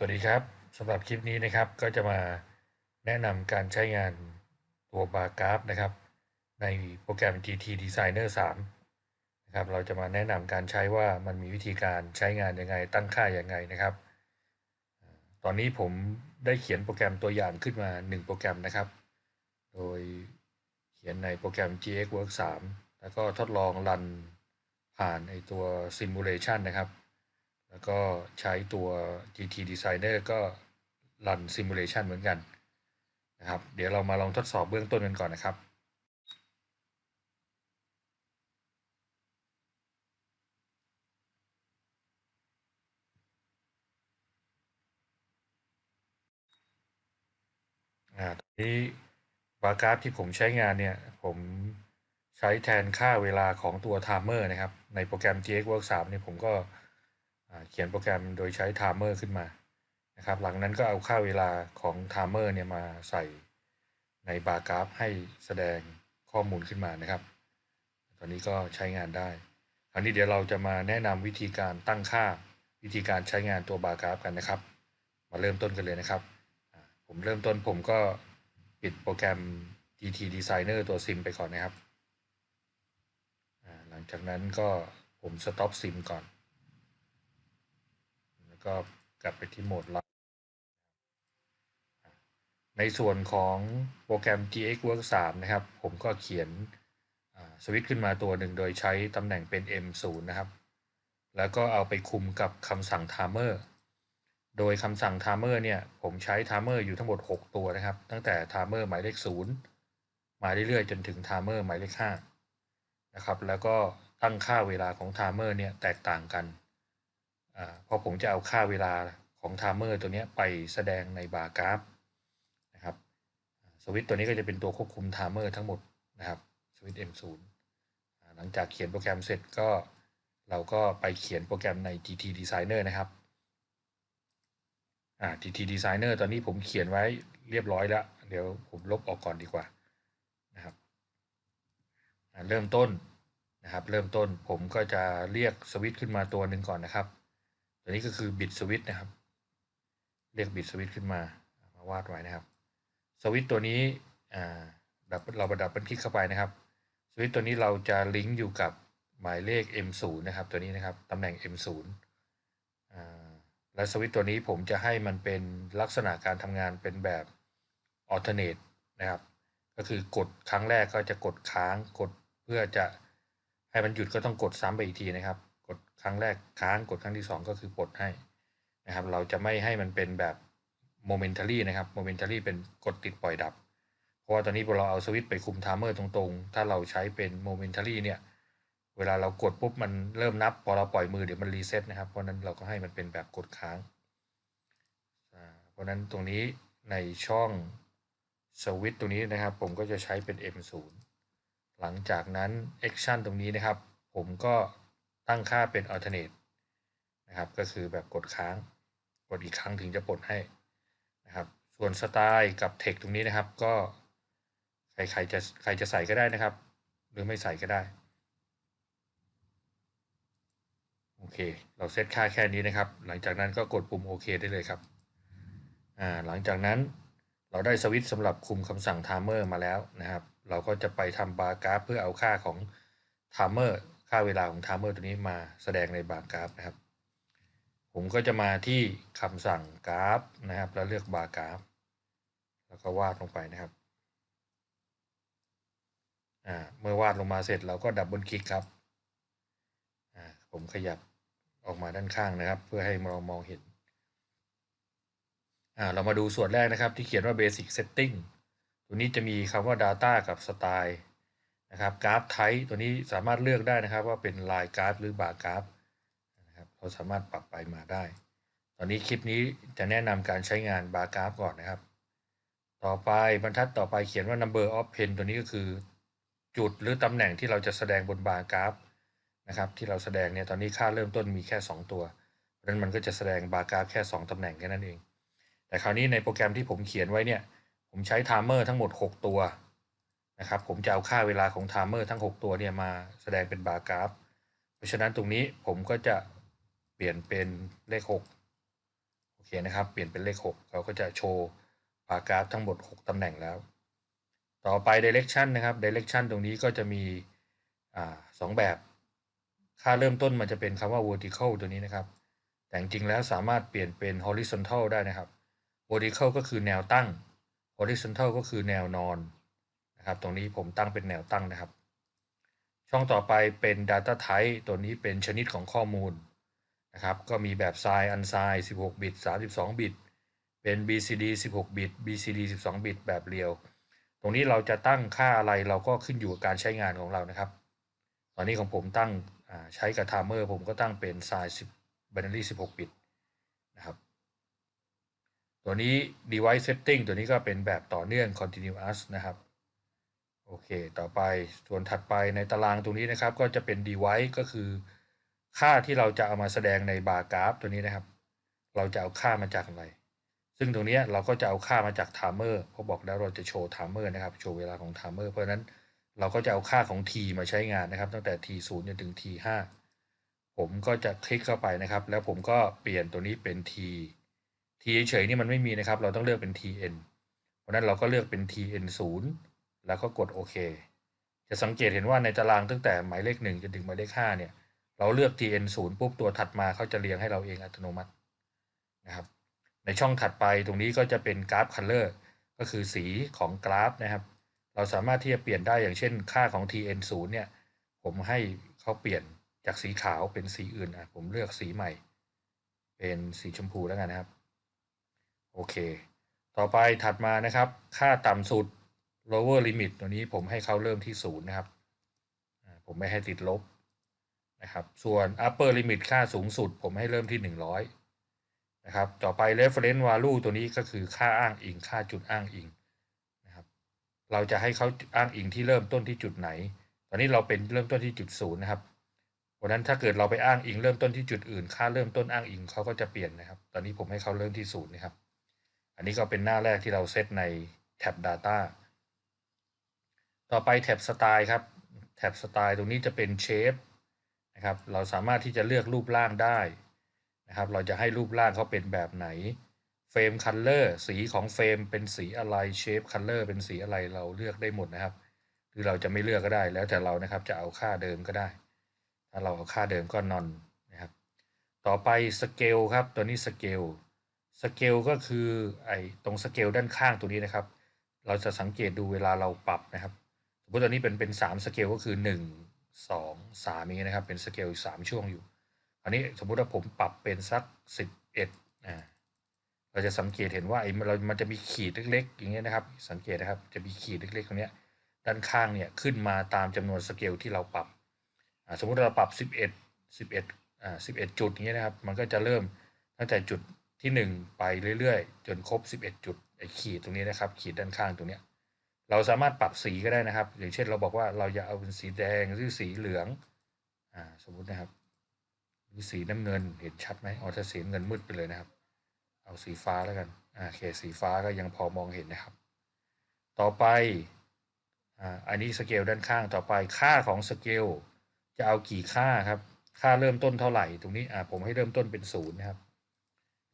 สวัสดีครับสำหรับคลิปนี้นะครับก็จะมาแนะนำการใช้งานตัวบาร์กราฟนะครับ ในโปรแกรม GT Designer 3นะครับเราจะมาแนะนำการใช้ว่ามันมีวิธีการใช้งานยังไง ตั้งค่ายังไงนะครับ ตอนนี้ผมได้เขียนโปรแกรมตัวอย่างขึ้นมา 1 โปรแกรมนะครับ โดยเขียนในโปรแกรม GX Work 3 แล้วก็ทดลองรันผ่านไอตัว Simulation นะครับ แล้วก็ใช้ตัว GT Designer ก็รัน Simulation เหมือนกันนะครับ เดี๋ยวเรามาลองทดสอบเบื้องต้นกันก่อนนะครับอ่าตอนนี้บาร์กราฟที่ผมใช้งานเนี่ย ผมใช้แทนค่าเวลาของตัว timer นะครับ ในโปรแกรม GXWorks 3เนี่ยผมก็ เขียนโปรแกรมโดยใช้ timer ขึ้นมานะครับ หลังนั้นก็เอาค่าเวลาของ timer เนี่ยมาใส่ในบาร์กราฟให้แสดงข้อมูลขึ้นมานะครับ ตอนนี้ก็ใช้งานได้คราวนี้เดี๋ยวเราจะมาแนะนำวิธีการตั้งค่าวิธีการใช้งานตัวบาร์กราฟกันนะครับ มาเริ่มต้นกันเลยนะครับ ผมเริ่มต้นผมก็ปิดโปรแกรม GT Designer ตัว Sim ไปก่อนนะครับ หลังจากนั้นก็ผม Stop Sim ก่อน แล้วก็กลับไปที่โหมดลับในส่วนของโปรแกรม GXWorks 3นะครับ ผมก็เขียนสวิตช์ขึ้นมาตัวหนึ่งโดยใช้ตำแหน่งเป็น M0 นะครับ แล้วก็เอาไปคุมกับคำสั่ง Timer โดยคำสั่ง timer เนี่ยผมใช้ timer อยู่ทั้งหมด 6 ตัวนะครับ ตั้งแต่ timer หมายเลข 0 มาเรื่อยๆ จนถึง timer หมายเลข5นะครับ แล้วก็ตั้งค่าเวลาของ timer เนี่ยแตกต่างกัน อพอผมจะเอาค่าเวลาของ timer ตัวนี้ไปแสดงในบาร์กราฟนะครับสวิตตัวนี้ก็จะเป็นตัวควบคุม timer ทั้งหมดนะครับสวิต M0 หลังจากเขียนโปรแกรมเสร็จก็เราก็ไปเขียนโปรแกรมใน GT Designer นะครับอ่า TT Designer ตอนนี้ผมเขียนไว้เรียบร้อยแล้ว เดี๋ยวผมลบออกก่อนดีกว่านะครับเริ่มต้นนะครับ เริ่มต้นผมก็จะเรียกสวิตช์ขึ้นมาตัวหนึ่งก่อนนะครับ ตัวนี้ก็คือบิตสวิตนะครับ เรียกบิตสวิตขึ้นมามาวาดไว้นะครับ สวิตตัวนี้ดับเราประดับเป็นคลิกเข้าไปนะครับ สวิตตัวนี้เราจะลิงก์อยู่กับหมายเลข M0 นะครับ ตัวนี้นะครับตำแหน่ง M0 และสวิตตัวนี้ผมจะให้มันเป็นลักษณะการทำงานเป็นแบบ alternate นะครับ ก็คือกดครั้งแรกก็จะกดค้างกดเพื่อจะให้มันหยุดก็ต้องกดซ้ำไปอีกทีนะครับ กดครั้งแรกค้างกดครั้งที่ 2 ก็คือปลดให้นะครับ เราจะไม่ให้มันเป็นแบบ momentary นะครับ momentary เป็นกดติดปล่อยดับ เพราะว่าตอนนี้พอเราเอาสวิตไปคุม timer ตรงๆ ถ้าเราใช้เป็น momentary เนี่ยเวลาเรากดปุ๊บมันเริ่มนับ พอเราปล่อยมือเดี๋ยวมันรีเซ็ตนะครับเพราะนั้นเราก็ให้มันเป็นแบบกดค้างเพราะนั้นตรงนี้ในช่องสวิตตรงนี้นะครับ ผมก็จะใช้เป็น M0 หลังจากนั้น Action ตรงนี้นะครับ ผมก็ ตั้งค่าเป็น Alternate นะครับ ก็คือแบบกดค้าง กดอีกครั้งถึงจะปลดให้นะครับ ส่วนสไตล์กับ Text ตรงนี้นะครับ ก็ใครๆจะใครจะใส่ก็ได้นะครับ หรือไม่ใส่ก็ได้โอเค เราเซตค่าแค่นี้นะครับ หลังจากนั้นก็กดปุ่มโอเคได้เลยครับอ่าหลังจากนั้นเราได้สวิตช์สำหรับคุมคำสั่ง timer มาแล้วนะครับ เราก็จะไปทำบาร์กราฟเพื่อเอาค่าของ timer ค่าเวลาของ timer ตัวนี้มาแสดงในบาร์กราฟนะครับ ผมก็จะมาที่คำสั่งกราฟนะครับ แล้วเลือกบาร์กราฟ แล้วก็วาดลงไปนะครับเมื่อวาดลงมาเสร็จเราก็ดับเบิลคลิกครับ ผมขยับออกมาด้านข้างนะครับ เพื่อให้เรามองเห็น เรามาดูส่วนแรกนะครับที่เขียนว่า Basic Setting ตัวนี้จะมีคำว่า Data กับ Style นะครับกราฟไทป์ตัวนี้สามารถเลือกได้นะครับ ว่าเป็นลายกราฟหรือบาร์กราฟนะครับเราสามารถปรับไปมาได้ ตอนนี้คลิปนี้จะแนะนำการใช้งานบาร์กราฟก่อนนะครับ ต่อไปบรรทัดต่อไปเขียนว่า number of pen ตัวนี้ก็คือ จุดหรือตำแหน่งที่เราจะแสดงบนบาร์กราฟนะครับที่เราแสดงเนี่ยตอนนี้ค่าเริ่มต้นมีแค่ 2 ตัวเพราะนั้นมันก็จะแสดงบาร์กราฟแค่ 2ตำแหน่งแค่นั้นเอง แต่คราวนี้ในโปรแกรมที่ผมเขียนไว้เนี่ยผมใช้ไทม์เมอร์ทั้งหมด 6 ตัว นะครับผมจะเอาค่าเวลาของไทม์เมอร์ทั้ง 6 ตัวเนี่ยมาแสดงเป็นบาร์กราฟ เพราะฉะนั้นตรงนี้ผมก็จะเปลี่ยนเป็นเลข 6 โอเคนะครับ เปลี่ยนเป็นเลข 6 เราก็จะโชว์ปากกราฟทั้งหมด 6 ตำแหน่งแล้ว ต่อไป direction นะครับ direction ตรงนี้ก็จะมีอสองแบบ ค่าเริ่มต้นมันจะเป็นคำว่า vertical ตัวนี้นะครับ แต่จริงๆแล้วสามารถเปลี่ยนเป็น horizontal ได้นะครับ vertical ก็คือแนวตั้ง horizontal ก็คือแนวนอน นะครับ ตรงนี้ผมตั้งเป็นแนวตั้งนะครับ ช่องต่อไปเป็น data type ตัวนี้เป็นชนิดของข้อมูลนะครับ ก็มีแบบ size unsigned 16 บิต 32 บิต เป็น BCD 16 บิต BCD 12 บิต แบบเรียว ตรงนี้เราจะตั้งค่าอะไรเราก็ขึ้นอยู่กับการใช้งานของเรานะครับ ตอนนี้ของผมตั้งใช้กับ timer ผมก็ตั้งเป็น size 10 binary 16 บิตนะครับตัวนี้ device setting ตัวนี้ก็เป็นแบบต่อเนื่อง continuous นะครับ โอเค ต่อไปส่วนถัดไปในตารางตรงนี้นะครับ ก็จะเป็น device ก็คือ ค่าที่เราจะเอามาแสดงในบาร์กราฟตัวนี้นะครับ เราจะเอาค่ามาจากอะไร ซึ่งตรงนี้เราก็จะเอาค่ามาจาก timer เพราะบอกแล้วเราจะโชว์ timer นะครับ โชว์เวลาของ timer เพราะนั้นเราก็จะเอาค่าของ t มาใช้งานนะครับ ตั้งแต่ t 0จนถึง t 5ผมก็จะคลิกเข้าไปนะครับ แล้วผมก็เปลี่ยนตัวนี้เป็น t t เฉยๆนี่มันไม่มีนะครับ เราต้องเลือกเป็น tn เพราะนั้นเราก็เลือกเป็น tn 0 แล้วก็กดโอเค จะสังเกตเห็นว่าในตารางตั้งแต่หมายเลข1จนถึงหมายเลข5เนี่ย เราเลือก tn 0ปุ๊บตัวถัดมาเขาจะเรียงให้เราเองอัตโนมัตินะครับ ในช่องถัดไปตรงนี้ก็จะเป็นกราฟ color ก็คือสีของกราฟนะครับ เราสามารถที่จะเปลี่ยนได้อย่างเช่น ค่าของ tn 0เนี่ย ผมให้เขาเปลี่ยนจากสีขาวเป็นสีอื่นอะผมเลือกสีใหม่ เป็นสีชมพูแล้วกันนะครับ โอเค ต่อไปถัดมานะครับ ค่าต่ำสุด lower limit ตัวนี้ผมให้เขาเริ่มที่ศูนย์นะครับ ผมไม่ให้ติดลบนะครับ ส่วน upper limit ค่าสูงสุด ผมให้เริ่มที่ 100 นะครับ ต่อไป reference value ตัวนี้ก็คือค่าอ้างอิง ค่าจุดอ้างอิงนะครับ เราจะให้เขาอ้างอิงที่เริ่มต้นที่จุดไหน ตอนนี้เราเป็นเริ่มต้นที่จุดศูนย์นะครับเพราะนั้นถ้าเกิดเราไปอ้างอิงเริ่มต้นที่จุดอื่น ค่าเริ่มต้นอ้างอิงเขาก็จะเปลี่ยนนะครับ ตอนนี้ผมให้เขาเริ่มที่ศูนย์นะครับ อันนี้ก็เป็นหน้าแรกที่เราเซตในแท็บ Data ต่อไปแท็บสไตล์ครับแท็บสไตล์ตรงนี้จะเป็นเชฟนะครับเราสามารถที่จะเลือกรูปร่างได้นะครับเราจะให้รูปร่างเขาเป็นแบบไหนเฟรมคัลเลอร์สีของเฟรมเป็นสีอะไรเชฟคัลเลอร์เป็นสีอะไรเราเลือกได้หมดนะครับ หรือเราจะไม่เลือกก็ได้แล้วแต่เรานะครับจะเอาค่าเดิมก็ได้ ถ้าเราเอาค่าเดิมก็นอนนะครับ ต่อไปสเกลครับตัวนี้สเกลสเกลก็คือไอ้ตรงสเกลด้านข้างตัวนี้นะครับ เราจะสังเกตดูเวลาเราปรับนะครับ มมติตอนนี้เป็นเป็นสามสเกลก็คือหนึ่งสองสามอย่างเงี้ยนะครับ เป็นสเกลสามช่วงอยู่ อันนี้สมมุติว่าผมปรับเป็นสักสิบเอ็ดอ่าเราจะสังเกตเห็นว่าไอ้เรามันจะมีขีดเล็กๆ อย่างเงี้ยนะครับ สังเกตนะครับจะมีขีดเล็กๆตรงเนี้ยด้านข้างเนี่ยขึ้นมาตามจำนวนสเกลที่เราปรับอ่าสมมุติเราปรับสิบเอ็ดสิบเอ็ดอ่าสิบเอ็ดจุดอย่างเงี้ยนะครับ มันก็จะเริ่มตั้งแต่จุดที่หนึ่งไปเรื่อยๆ จนครบสิบเอ็ดจุดไอ้ขีดตรงนี้นะครับ ขีดด้านข้างตรงเนี้ย เราสามารถปรับสีก็ได้นะครับ อย่างเช่นเราบอกว่าเราจะเอาเป็นสีแดงหรือสีเหลืองอ่าสมมุตินะครับหรือสีน้ำเงินเห็นชัดไหมอ๋อถ้าสีเงินมืดไปเลยนะครับ เอาสีฟ้าแล้วกันอ่าโอเคสีฟ้าก็ยังพอมองเห็นนะครับ ต่อไปอ่าอันนี้สเกลด้านข้างต่อไปค่าของสเกลจะเอากี่ค่าครับ ค่าเริ่มต้นเท่าไหร่ตรงนี้อ่าผมให้เริ่มต้นเป็นศูนย์นะครับ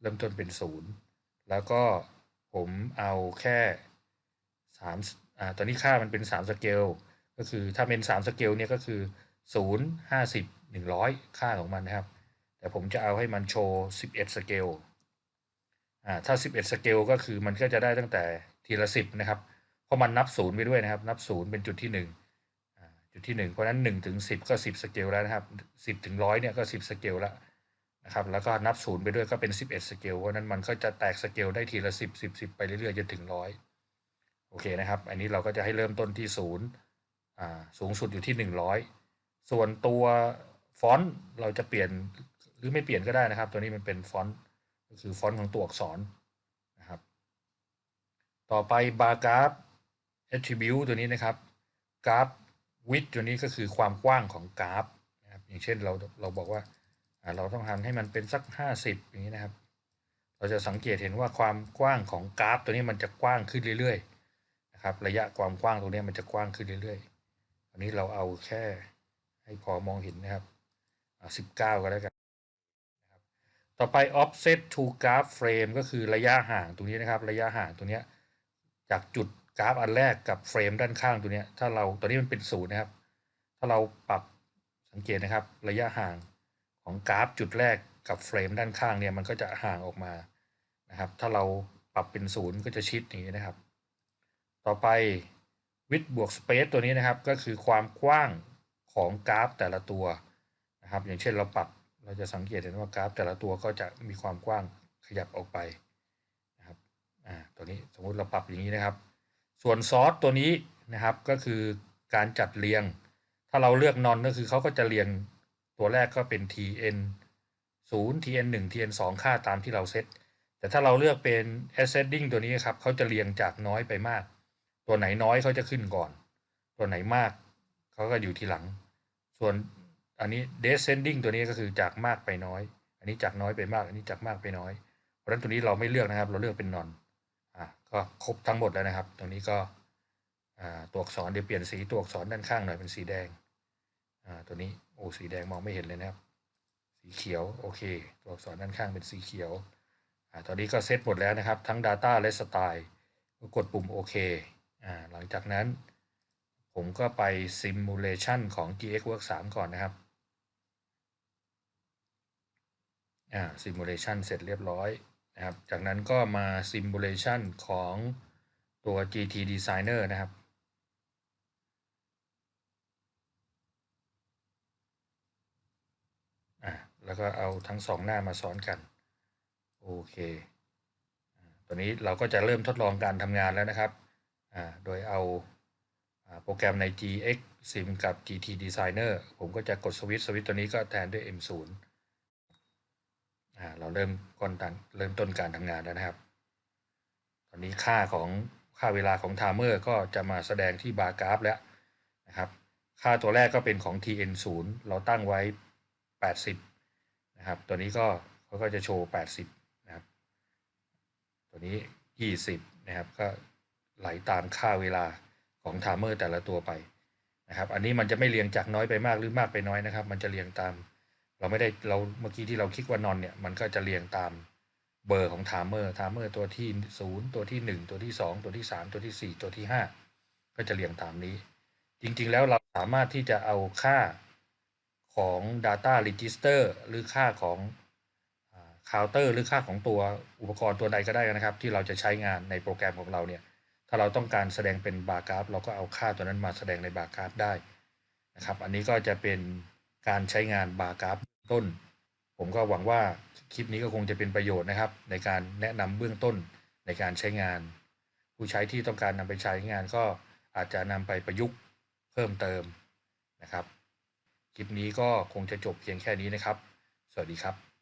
เริ่มต้นเป็นศูนย์แล้วก็ผมเอาแค่สาม อ่าตอนนี้ค่ามันเป็นสามสเกลก็คือถ้าเป็นสามสเกลเนี่ยก็คือศูนย์ห้าสิบหนึ่งร้อยค่าของมันนะครับ แต่ผมจะเอาให้มันโชว์สิบเอ็ดสเกลอ่าถ้าสิบเอ็ดสเกลก็คือมันก็จะได้ตั้งแต่ทีละสิบนะครับเพราะมันนับศูนย์ไปด้วยนะครับ นับศูนย์เป็นจุดที่หนึ่งจุดที่หนึ่งเพราะนั้นหนึ่งถึงสิบก็สิบสเกลแล้วนะครับสิบถึงร้อยเนี่ยก็สิบสเกลล้วนะครับแล้วก็นับศูนย์ไปด้วยก็เป็นสิบเอ็ดสเกลเพราะนั้นมันก็จะแตกสเกลได้ทีละสิบสิบสิบไปเรื่อยๆจนถึงร้อย อเคนะครับ อันนี้เราก็จะให้เริ่มต้นที่ศูนย์สูงสุดอยู่ที่หนึ่งร้อยส่วนตัวฟอนต์เราจะเปลี่ยนหรือไม่เปลี่ยนก็ได้นะครับ ตัวนี้มันเป็นฟอนต์ก็คือฟอนต์ของตัวอักษรนะครับ ต่อไปบาร์กราฟ attribute ตัวนี้นะครับกราฟ width ตัวนี้ก็คือความกว้างของกราฟนะครับ อย่างเช่นเราเราบอกว่าเราต้องทำให้มันเป็นสัก 50 อย่างนี้นะครับ เราจะสังเกตเห็นว่าความกว้างของกราฟ ตัวนี้มันจะกว้างขึ้นเรื่อยๆ นะครับระยะความกว้างตรงนี้มันจะกว้างขึ้นเรื่อยๆ อันนี้เราเอาแค่ให้พอมองเห็นนะครับสิบเก้าก็แล้วกันนะครับต่อไป offset to graph frame ก็คือระยะห่างตรงนี้นะครับ ระยะห่างตรงนี้จากจุดกราฟอันแรกกับเฟรมด้านข้างตัวนี้ถ้าเราตัวนี้มันเป็นศูนย์นะครับ ถ้าเราปรับสังเกตนะครับ ระยะห่างของกราฟจุดแรกกับเฟรมด้านข้างเนี่ยมันก็จะห่างออกมานะครับ ถ้าเราปรับเป็นศูนย์ก็จะชิดอย่างนี้นะครับ ต่อไป width บวก space ตัวนี้นะครับ ก็คือความกว้างของกราฟแต่ละตัวนะครับ อย่างเช่นเราปรับเราจะสังเกตเห็นว่ากราฟแต่ละตัวก็จะมีความกว้างขยับออกไปนะครับอ่าตัวนี้สมมุติเราปรับอย่างนี้นะครับ ส่วนซอสตัวนี้นะครับก็คือการจัดเรียง ถ้าเราเลือกนอนก็คือเขาก็จะเรียงตัวแรกก็เป็น tn 0 tn 1 tn 2 ค่าตามที่เราเซตแต่ถ้าเราเลือกเป็น ascending ตัวนี้ครับเขาจะเรียงจากน้อยไปมาก ตัวไหนน้อยเขาจะขึ้นก่อน ตัวไหนมากเขาก็อยู่ทีหลัง ส่วนอันนี้ descending ตัวนี้ก็คือจากมากไปน้อย อันนี้จากน้อยไปมาก อันนี้จากมากไปน้อย เพราะฉะนั้นตัวนี้เราไม่เลือกนะครับ เราเลือกเป็นนอนอ่าก็ครบทั้งหมดแล้วนะครับ ตรงนี้ก็อ่าตัวอักษรเดี๋ยวเปลี่ยนสีตัวอักษรด้านข้างหน่อยเป็นสีแดงอ่าตัวนี้โอ้สีแดงมองไม่เห็นเลยนะครับ สีเขียวโอเค ตัวอักษรด้านข้างเป็นสีเขียวอ่าตอนนี้ก็เซตหมดแล้วนะครับ ทั้ง Data และสไตล์ก็กดปุ่มโอเค หลังจากนั้นผมก็ไป Simulation ของ GXWork 3 ก่อนนะครับอ่า Simulation เสร็จเรียบร้อยนะครับ จากนั้นก็มา Simulation ของตัว GT Designer นะครับแล้วก็เอาทั้งสองหน้ามาซ้อนกัน โอเค ตัวนี้เราก็จะเริ่มทดลองการทำงานแล้วนะครับ โดยเอาโปรแกรมใน GX Sim กับ GT Designer ผมก็จะกดสวิตช์สวิตช์ตัวนี้ก็แทนด้วย M0 เราเริ่มก่อนตันเริ่มต้นการทำงานแล้วนะครับ ตอนนี้ค่าของค่าเวลาของไทม์เมอร์ก็จะมาแสดงที่บาร์กราฟแล้วนะครับ ค่าตัวแรกก็เป็นของ TN0 เราตั้งไว้ 80 นะครับ ตัวนี้ก็เขาก็จะโชว์ 80 นะครับ ตัวนี้ 20 นะครับก็ ไหลตามค่าเวลาของไทม์เมอร์แต่ละตัวไปนะครับ อันนี้มันจะไม่เรียงจากน้อยไปมากหรือมากไปน้อยนะครับ มันจะเรียงตาม เราไม่ได้เราเมื่อกี้ที่เราคลิกว่านอนเนี่ยมันก็จะเรียงตามเบอร์ของไทม์เมอร์ไทม์เมอร์ตัวที่ 0 ตัวที่ 1 ตัวที่ 2 ตัวที่ 3 ตัวที่ 4 ตัวที่ 5 ก็จะเรียงตามนี้ จริงๆแล้วเราสามารถที่จะเอาค่าของ Data Register หรือค่าของคาน์เตอร์หรือค่าของตัวอุปกรณ์ตัวใดก็ได้นะครับ ที่เราจะใช้งานในโปรแกรมของเราเนี่ยาเราต้องการแสดงเป็นบาร์กราฟเราก็เอาค่าตัวนั้นมาแสดงในบาร์กราฟได้นะครับ อันนี้ก็จะเป็นการใช้งานบาร์กราฟต้น ผมก็หวังว่าคลิปนี้ก็คงจะเป็นประโยชน์นะครับ ในการแนะนำเบื้องต้นในการใช้งาน ผู้ใช้ที่ต้องการนำไปใช้งานก็อาจจะนำไปประยุกต์เพิ่มเติมนะครับ คลิปนี้ก็คงจะจบเพียงแค่นี้นะครับ สวัสดีครับ